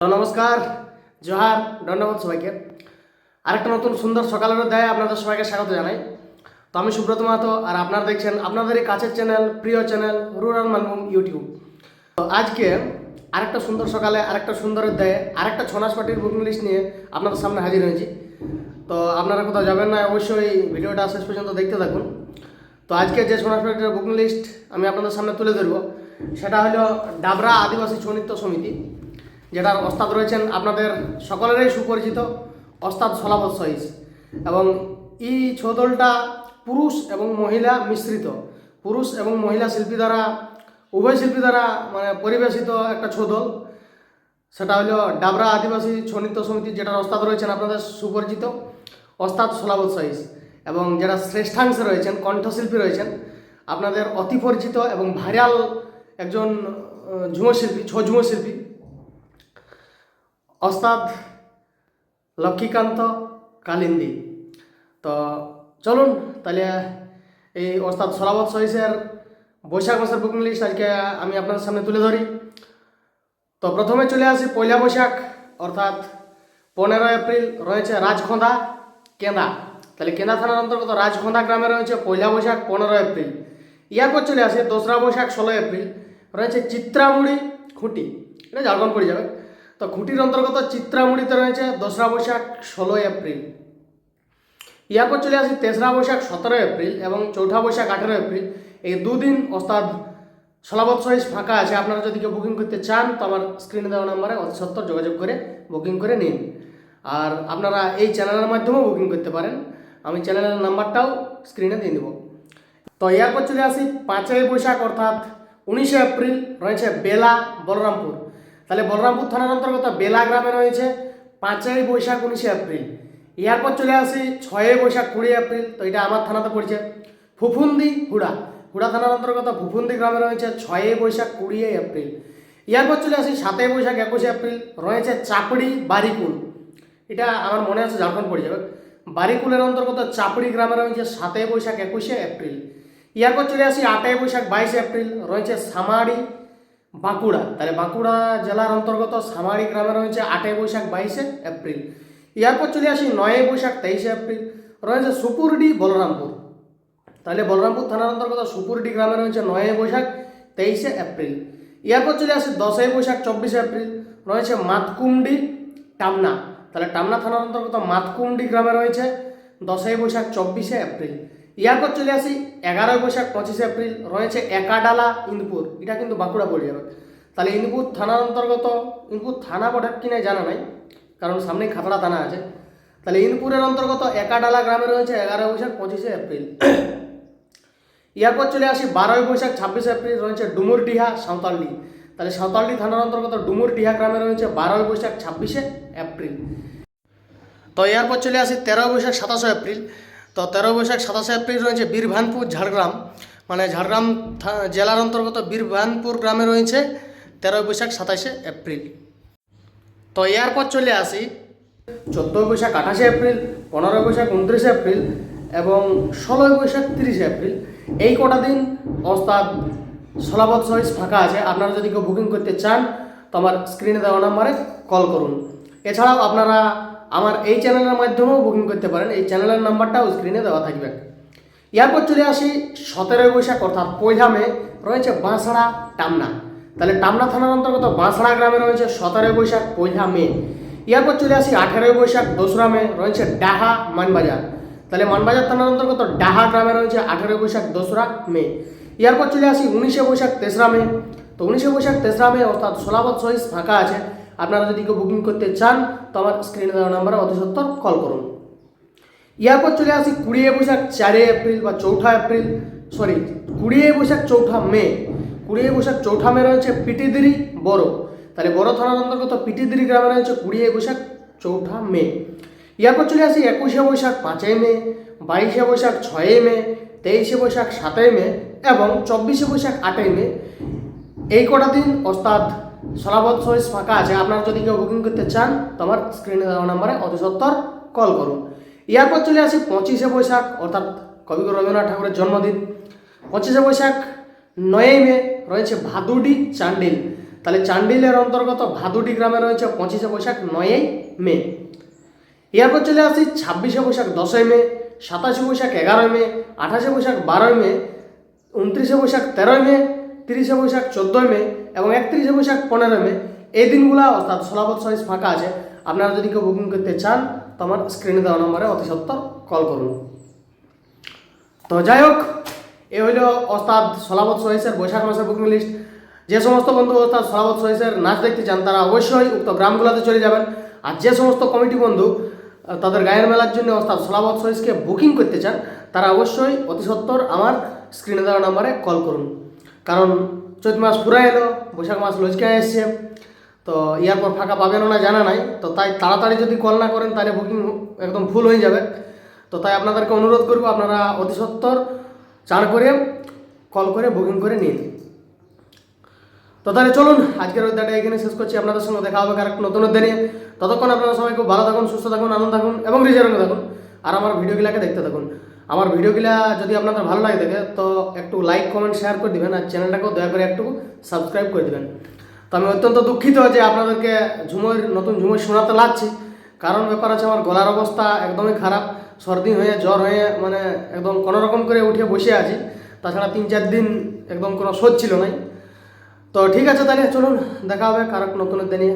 নমস্কার, জোহার ধন্যবাদ সবাইকে। আরেকটা নতুন সুন্দর সকালের অধ্যায়ে আপনাদের সবাইকে স্বাগত জানাই। তো আমি সুব্রত মাহাতো, আর আপনারা দেখছেন আপনাদেরই কাছের চ্যানেল, প্রিয় চ্যানেল, রুরাল মানভূম ইউটিউব। তো আজকে আরেকটা সুন্দর সকালে, আরেকটা সুন্দর অধ্যায়ে, আরেকটা ছনাস পার্টির বুকিং লিস্ট নিয়ে আপনাদের সামনে হাজির হয়েছি। তো আপনারা কোথাও যাবেন না, অবশ্যই ভিডিওটা শেষ পর্যন্ত দেখতে থাকুন। তো আজকে যে ছনাস পার্টির বুকিং লিস্ট আমি আপনাদের সামনে তুলে ধরব, সেটা হলো ডাবরা আদিবাসী ছৌ নৃত্য সমিতি। যেটার ওস্তাদ রয়েছেন আপনাদের সকলেরই সুপরিচিত ওস্তাদ সলাবত সহিস এবং এই ছৌ দলটা পুরুষ এবং মহিলা মিশ্রিত। পুরুষ এবং মহিলা শিল্পী দ্বারা উভয় শিল্পী দ্বারা মানে পরিবেশিত একটা ছৌ দল সেটা হলো ডাবরা আদিবাসী ছৌ নৃত্য সমিতি যেটার ওস্তাদ রয়েছেন আপনাদের সুপরিচিত ওস্তাদ সোলাবত সহিস এবং যারা শ্রেষ্ঠাংশে রয়েছেন কণ্ঠশিল্পী রয়েছেন আপনাদের অতি পরিচিত এবং ভাইরাল একজন আহ, ঝুমশিল্পী ছৌ ঝুমশিল্পী ওস্তাদ লক্ষ্মীকান্ত, কালিন্দি। তো চলুন তাহলে এই অস্তাদ সলাবত সহিসের বৈশাখ মাসের বুকিং লিস্ট আজকে আমি আপনাদের সামনে তুলে ধরি। তো প্রথমে চলে আসি পয়লা বৈশাখ, অর্থাৎ পনেরো এপ্রিল রয়েছে রাজখোঁদা কেন্দা। তাহলে কেন্দা থানার অন্তর্গত রাজখোঁদা গ্রামে রয়েছে পয়লা বৈশাখ পনেরো এপ্রিল। ইয়ারপর চলে আসে দোসরা বৈশাখ ষোলো এপ্রিল, রয়েছে চিত্রামুড়ি খুঁটি। এটা ঝাড়খণ্ড পড়ে যাবে। তো খুঁটির অন্তর্গত চিত্রামুড়িতে রয়েছে দোসরা বৈশাখ ষোলো এপ্রিল। ইয়ারপর চলে আসি তেসরা বৈশাখ সতেরো এপ্রিল এবং চৌঠা বৈশাখ আঠেরো এপ্রিল। এই দুদিন ওস্তাদ সলাবত সহিস ফাঁকা আছে। আপনারা যদি কেউ বুকিং করতে চান, তো আমার স্ক্রিনে দেওয়া নাম্বারে অতি সত্তর যোগাযোগ করে বুকিং করে নিন। আর আপনারা এই চ্যানেলের মাধ্যমেও বুকিং করতে পারেন। আমি চ্যানেলের নাম্বারটাও স্ক্রিনে দিয়ে দেবো। তো এরপর চলে আসি পাঁচই বৈশাখ, অর্থাৎ উনিশে এপ্রিল, রয়েছে বেলা, বলরামপুর। তাহলে বলরামপুর থানার অন্তর্গত বেলা গ্রামে রয়েছে পাঁচই বৈশাখ উনিশে এপ্রিল। এরপর চলে আসি ছয়ই বৈশাখ কুড়ি এপ্রিল, তো এটা আমার থানাতে পড়ছে। ফুফুন্দি হুড়া। হুড়া থানার অন্তর্গত ফুফুন্দি গ্রামে রয়েছে ছয়ই বৈশাখ কুড়ি এপ্রিল। এরপর চলে আসি সাতই বৈশাখ একুশে এপ্রিল, রয়েছে চাপড়ি বারিকুল এটা আমার মনে আছে ঝাড়খণ্ড পড়ে যাবে। বারিকুলের অন্তর্গত চাপড়ি গ্রামে রয়েছে সাতই বৈশাখ একুশে এপ্রিল। ইয়ারপর চলে আসি আটই বৈশাখ বাইশে এপ্রিল, রয়েছে সামারি বাঁকুড়া। তাহলে বাঁকুড়া জেলার অন্তর্গত সামারি গ্রামে রয়েছে আটই বৈশাখ বাইশে এপ্রিল। ইয়ারপর চলে আসি নয়ই বৈশাখ তেইশে এপ্রিল। রয়েছে সুপুরডি, বলরামপুর। তাহলে বলরামপুর থানার অন্তর্গত সুপুরডি গ্রামে রয়েছে নয়ই বৈশাখ তেইশে এপ্রিল। এরপর চলে আসে দশই বৈশাখ চব্বিশে এপ্রিল। রয়েছে মাতকুমডি, টামনা। তাহলে টামনা থানার অন্তর্গত মাতকুমডি গ্রামে রয়েছে দশই বৈশাখ চব্বিশে এপ্রিল। এরপর চলে আসি, এগারোই বৈশাখ পঁচিশে এপ্রিল, রয়েছে একাডালা ইন্দপুর। এটা কিন্তু বাঁকুড়া পড়ে যাবে তাহলে ইন্দপুর থানার অন্তর্গত, ইন্দপুর থানা পড়ে কিনা জানা নাই, কারণ সামনেই খাতড়া থানা আছে। তাহলে ইন্দপুরের অন্তর্গত একাডালা গ্রামে রয়েছে এগারোই বৈশাখ পঁচিশে এপ্রিল। এরপর চলে আসি, বারোই বৈশাখ ছাব্বিশে এপ্রিল, রয়েছে ডুমুরডিহা সাঁওতালডি তাহলে সাঁওতালডি থানার অন্তর্গত ডুমুরডিহা গ্রামে রয়েছে বারোই বৈশাখ ছাব্বিশে এপ্রিল। তো এরপর চলে আসি, তেরোই বৈশাখ সাতাশে এপ্রিল। তো তেরো বৈশাখ সাতাশে এপ্রিল রয়েছে বীরভানপুর, ঝাড়গ্রাম। মানে ঝাড়গ্রাম জেলার অন্তর্গত বীরভানপুর গ্রামে রয়েছে তেরোই বৈশাখ সাতাশে এপ্রিল। তো এরপর চলে আসি। চোদ্দোই বৈশাখ আঠাশে এপ্রিল পনেরোই বৈশাখ উনত্রিশে এপ্রিল এবং ষোলোই বৈশাখ তিরিশে এপ্রিল। এই কটা দিন ওস্তাদ সলাবত সহিস ফাঁকা আছে। আপনারা যদি কেউ বুকিং করতে চান, তো আমার স্ক্রিনে দেওয়া নাম্বারে কল করুন। এছাড়াও আপনারা আমার এই চ্যানেলের মাধ্যমেও বুকিং করতে পারেন। এই চ্যানেলের নাম্বারটাও স্ক্রিনে দেওয়া থাকবে। এরপর চলে আসি সতেরোই বৈশাখ, অর্থাৎ পয়লা মে রয়েছে বাঁশড়া টামনা। তাহলে টামনা থানার অন্তর্গত বাঁশড়া গ্রামে রয়েছে সতেরোই বৈশাখ পয়লা মে এরপর চলে আসি আঠেরোই বৈশাখ দোসরা মে রয়েছে ডাহা মানবাজার। তাহলে মানবাজার থানার অন্তর্গত ডাহা গ্রামে রয়েছে আঠেরোই বৈশাখ, দোসরা মে। এরপর চলে আসি উনিশে বৈশাখ, তেসরা মে। তো উনিশে বৈশাখ, তেসরা মে, অর্থাৎ সহিস ফাঁকা আছে। আপনারা যদি কেউ বুকিং করতে চান, তো আমার স্ক্রিনে দেওয়া নাম্বারে অতি সত্তর কল করুন। ইয়ারপর চলে আসি কুড়িয়ে বৈশাখ চারই এপ্রিল বা চৌঠা এপ্রিল সরি কুড়িয়ে বৈশাখ চৌঠা মে। কুড়িয়ে বৈশাখ চৌঠা মে রয়েছে পিটিদিরি বড়। তাহলে বড় থানার অন্তর্গত পিটিদিরি গ্রামে রয়েছে কুড়িয়ে বৈশাখ চৌঠা মে। ইয়ারপর চলে আসি একুশে বৈশাখ পাঁচই মে, বাইশে বৈশাখ ছয়ই মে, তেইশে বৈশাখ সাতই মে এবং চব্বিশে বৈশাখ আটই মে। এই কটা দিন ওস্তাদ সলাবত সহিস ফাঁকা আছে। আপনারা যদি কেউ বুকিং করতে চান, তো আমার স্ক্রিনে দেওয়া নাম্বারে অতি সত্তর কল করুন। এরপর চলে আসি পঁচিশে বৈশাখ, অর্থাৎ কবিগুরু রবীন্দ্রনাথ ঠাকুরের জন্মদিন। পঁচিশে বৈশাখ, নয়ই মে, রয়েছে ভাদুডি চান্ডিল। তাহলে চান্ডিলের অন্তর্গত ভাদুডি গ্রামে রয়েছে পঁচিশে বৈশাখ, নয়ই মে। এরপর চলে আসি ছাব্বিশে বৈশাখ, দশই মে, সাতাশে বৈশাখ, এগারোই মে, আঠাশে বৈশাখ, বারোই মে, উনত্রিশে বৈশাখ, তেরোই মে তিরিশে বৈশাখ চোদ্দোই মে এবং একত্রিশে বৈশাখ পনেরোই মে। এই দিনগুলো অর্থাৎ ষোলাবত সাইজ ফাঁকা আছে। আপনারা যদি কেউ বুকিং করতে চান, তো আমার স্ক্রিনে দেওয়া নম্বরে অতি সত্তর কল করুন। তো যাই হোক, এ হইল ওস্তাদ সলাবত সহিসের বৈশাখ মাসের বুকিং লিস্ট যে সমস্ত বন্ধু ওস্তাদ সলাবত সহিসের নাচ দেখতে চান, তারা অবশ্যই উক্ত গ্রামগুলোতে চলে যাবেন। আর যে সমস্ত কমিটি বন্ধু তাদের গায়ের মেলার জন্য ওস্তাদ সলাবত সহিসকে বুকিং করতে চান, তারা অবশ্যই অতি সত্তর আমার স্ক্রিনে দেওয়া নম্বরে কল করুন। কারণ চৈত মাস পুরা এলো, বৈশাখ মাস লজকে এসছে, তো ইয়ার পর ফাঁকা পাবেন না জানা নাই, তো তাই তাড়াতাড়ি যদি কল না করেন তাহলে বুকিং একদম ফুল হয়ে যাবে। তো তাই আপনাদেরকে অনুরোধ করব আপনারা অতি সত্তর চার করে কল করে বুকিং করে নিন। তো তাহলে চলুন, আজকের অধ্যায়টা এখানে শেষ করছি, আপনাদের সঙ্গে দেখা হবে আরেকটা নতুন অধ্যায় ততক্ষণ আপনারা সবাই খুব ভালো থাকুন, সুস্থ থাকুন, আনন্দ থাকুন এবং রিজার্ভে থাকুন, আর আমার ভিডিওগুলোকে দেখতে থাকুন। আমার ভিডিওগুলা যদি আপনাদের ভালো লাগে থাকে, তো একটু লাইক কমেন্ট শেয়ার করে দিবেন আর চ্যানেলটাকেও দয়া করে একটু সাবস্ক্রাইব করে দেবেন। তো আমি অত্যন্ত দুঃখিত যে আপনাদেরকে ঝুমোর, নতুন ঝুমোর শোনাতে লাগছি। কারণ ব্যাপার আছে, আমার গলার অবস্থা একদমই খারাপ, সর্দি হয়ে, জ্বর হয়ে মানে একদম কোনো রকম করে উঠে বসে আছি। তাছাড়া তিন চার দিন একদম কোনো শোধ ছিল নাই। তো ঠিক আছে, তাহলে চলুন, দেখা হবে কারক নতুন দিনে